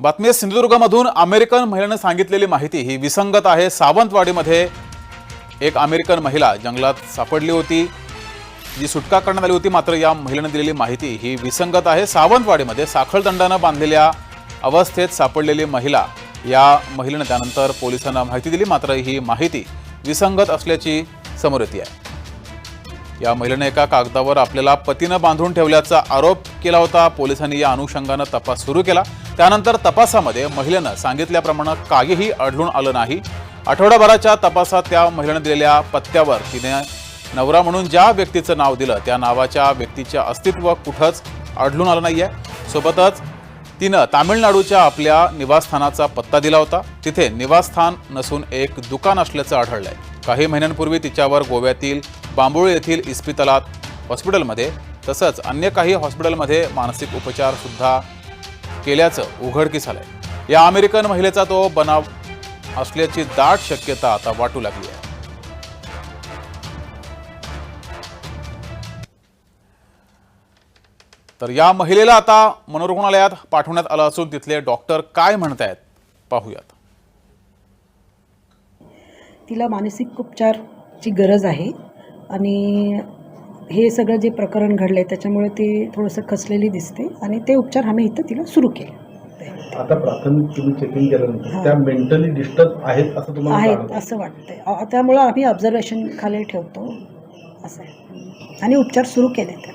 बातमी सिंधुदुर्गामधून सिंधुदुर्गमधून अमेरिकन महिलेनं सांगितलेली माहिती ही विसंगत आहे. सावंतवाडीमध्ये एक अमेरिकन महिला जंगलात सापडली होती. जी सुटका करण्यात आली होती मात्र या महिलेनं दिलेली माहिती ही विसंगत आहे. सावंतवाडीमध्ये साखळदंडानं बांधलेल्या अवस्थेत सापडलेली महिला या महिलेनं त्यानंतर पोलिसांना माहिती दिली. मात्र ही माहिती विसंगत असल्याची समोर येते आहे. या महिलेने एका कागदावर आपल्याला पतीनं बांधून ठेवल्याचा आरोप केला होता. पोलिसांनी या अनुषंगानं तपास सुरू केला. त्यानंतर तपासामध्ये महिलेनं सांगितल्याप्रमाणे काहीही आढळून आलं नाही. आठवडाभराच्या तपासात त्या महिलेनं दिलेल्या पत्त्यावर तिने नवरा म्हणून ज्या व्यक्तीचं नाव दिलं त्या नावाच्या व्यक्तीचे अस्तित्व कुठंच आढळून आलं नाहीये. सोबतच तिनं तामिळनाडूच्या आपल्या निवासस्थानाचा पत्ता दिला होता. तिथे निवासस्थान नसून एक दुकान असल्याचं आढळलंय. काही महिन्यांपूर्वी तिच्यावर गोव्यातील बांबोळी येथील इस्पितलात हॉस्पिटलमध्ये तसंच अन्य काही हॉस्पिटलमध्ये मानसिक उपचार सुद्धा केल्याचं उघडकीस आलंय. या अमेरिकन महिलेचा तो बनाव असल्याची दाट शक्यता आता वाटू लागली आहे. तर या महिलेला आता मनोरुग्णालयात पाठवण्यात आलं असून तिथले डॉक्टर काय म्हणतायत पाहूयात. तिला मानसिक उपचारची गरज आहे. आणि हे सगळं जे प्रकरण घडलं आहे त्याच्यामुळे ती थोडंसं खचलेली दिसते आणि ते उपचार आम्ही इथं तिला सुरू केले आता प्राथमिक तुम्ही चेकिंग केल्यानंतर. त्या मेंटली डिस्टर्ब आहेत असं तुम्हाला आहेत? असं वाटतंय त्यामुळं आम्ही ऑब्झर्वेशन खाली ठेवतो असं आहे आणि उपचार सुरू केले त्या